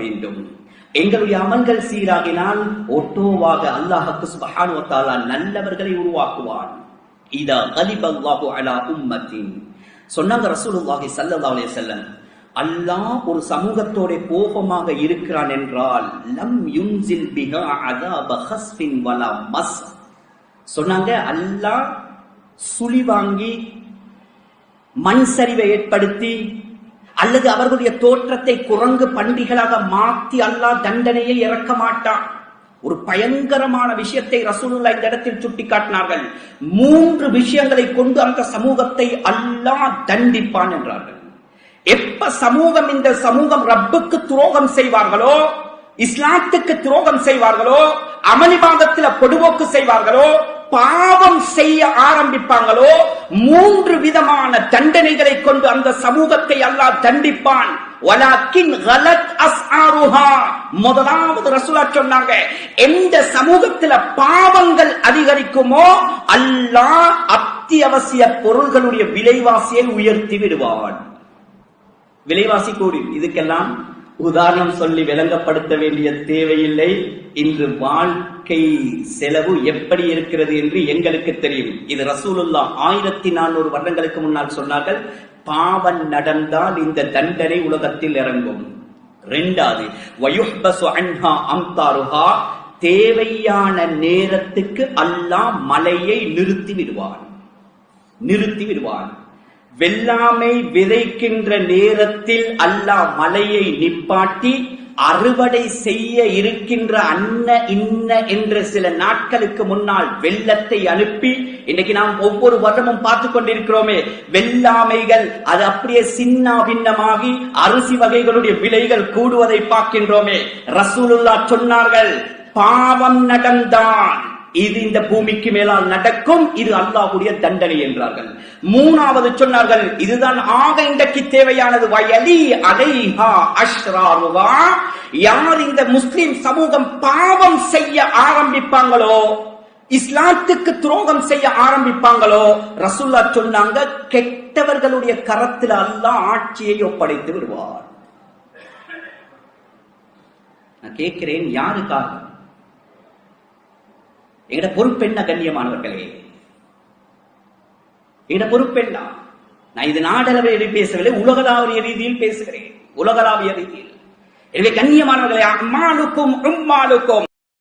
வேண்டும். எங்களுடைய அமல்கள் சீராகினால் ஒட்டோவாக அல்லாஹுக்கு சுபஹானுவத்தாலா நல்லவர்களை உருவாக்குவான். இதா கலிபல்லாஹு அலா உம்மத்தின். சொன்னாங்க ரசூலுல்லாஹி சல்லல்லாஹு அலைஹி வஸல்லம் அல்லாஹ் ஒரு சமூகத்தோட கோபமாக இருக்கிறான் என்றால் லம் யுன்சில் பிஹா அதாப ஹஸ்பின் வலா மஸ். சொன்னாங்க அல்லாஹ் சுழி வாங்கி மண் சரிவை ஏற்படுத்தி அல்லது அவர்களுடைய தோற்றத்தை குரங்கு பண்டிகளாக மாற்றி அல்லாஹ் தண்டனையை இறக்க மாட்டான். ஒரு பயங்கரமான விஷயத்தை ரசூலுல்லா இந்த இடத்தில் சுட்டிக்காட்டினார்கள். மூன்று விஷயங்களை கொண்டு அந்த சமூகத்தை அல்லாஹ் தண்டிப்பான் என்றார்கள். எப்ப சமூகம் இந்த சமூகம் ரப்புக்கு துரோகம் செய்வார்களோ இஸ்லாத்துக்கு துரோகம் செய்வார்களோ அமளிவாதத்தில் பொடுபோக்கு செய்வார்களோ பாவம் செய்ய ஆரம்பி காண்பிப்பாங்களோ மூன்று விதமான தண்டனைகளை கொண்டு அந்த சமூகத்தை அல்லாஹ் தண்டிப்பான். முதலாவது ரசூலா சொன்னாங்க எந்த சமூகத்துல பாவங்கள் அதிகரிக்குமோ அல்லாஹ் அத்தியாவசிய பொருள்களுடைய விலைவாசியை உயர்த்தி விடுவான். விலைவாசி கூடி இதுக்கெல்லாம் உதாரணம் சொல்லி விளங்கப்படுத்த வேண்டிய தேவையில்லை. இன்று வாழ் வாழ்க்கை செலவு எப்படி இருக்கிறது என்று எங்களுக்கு தெரியும். இது ரசூலுல்லா ஆயிரத்தி நானூறு வருடங்களுக்கு முன்னால் சொன்னார்கள் பாவம் நடந்தால் இந்த தண்டனை உலகத்தில் இறங்கும். ரெண்டாவது வயுஹ்பசு அன்ஹா அம்தாருஹா தேவையான நேரத்துக்கு அல்லாஹ் மலையை நிறுத்தி விடுவான். நிறுத்தி விடுவான். வெள்ளாமை விதைக்கின்ற நேரத்தில் அல்லாஹ் மலையை நிப்பாட்டி அறுவடை செய்ய இருக்கின்ற அன்ன இன்ன என்ற சில நாட்களுக்கு முன்னால் வெள்ளத்தை அனுப்பி இன்னைக்கு நாம் ஒவ்வொரு வருடமும் பார்த்து கொண்டிருக்கிறோமே வெள்ளாமைகள் அது அப்படியே சின்ன பின்னமாகி அரிசி வகைகளுடைய விலைகள் கூடுவதை பார்க்கின்றோமே. ரசூலுல்லா சொன்னார்கள் பாவம் நடந்தான். இது இந்த பூமிக்கு மேலால் நடக்கும். இது அல்லாஹுடைய தண்டனை என்றார்கள். மூணாவது சொன்னார்கள் இதுதான் ஆக இன்றைக்கு தேவையானது. வயலி அலைஹா அஷ்ராருவா. யார் இந்த முஸ்லிம் சமூகம் பாவம் செய்ய ஆரம்பிப்பாங்களோ இஸ்லாத்துக்கு துரோகம் செய்ய ஆரம்பிப்பாங்களோ ரசுல்லா சொன்னாங்க கெட்டவர்களுடைய கரத்தில் அல்லாஹ் ஆட்சியை ஒப்படைத்து விடுவார். நான் கேட்கிறேன் யாருக்காக? எங்கட பொறுப்பென்ன கண்ணியமானவர்களே? எங்கட பொறுப்பெண்ணா? நான் இது நாடளவில் பேசவில்லை உலகளாவிய ரீதியில் பேசுகிறேன். உலகளாவிய ரீதியில். எனவே கண்ணியமானவர்களே அம்மாளுக்கும் உம்மாளுக்கும்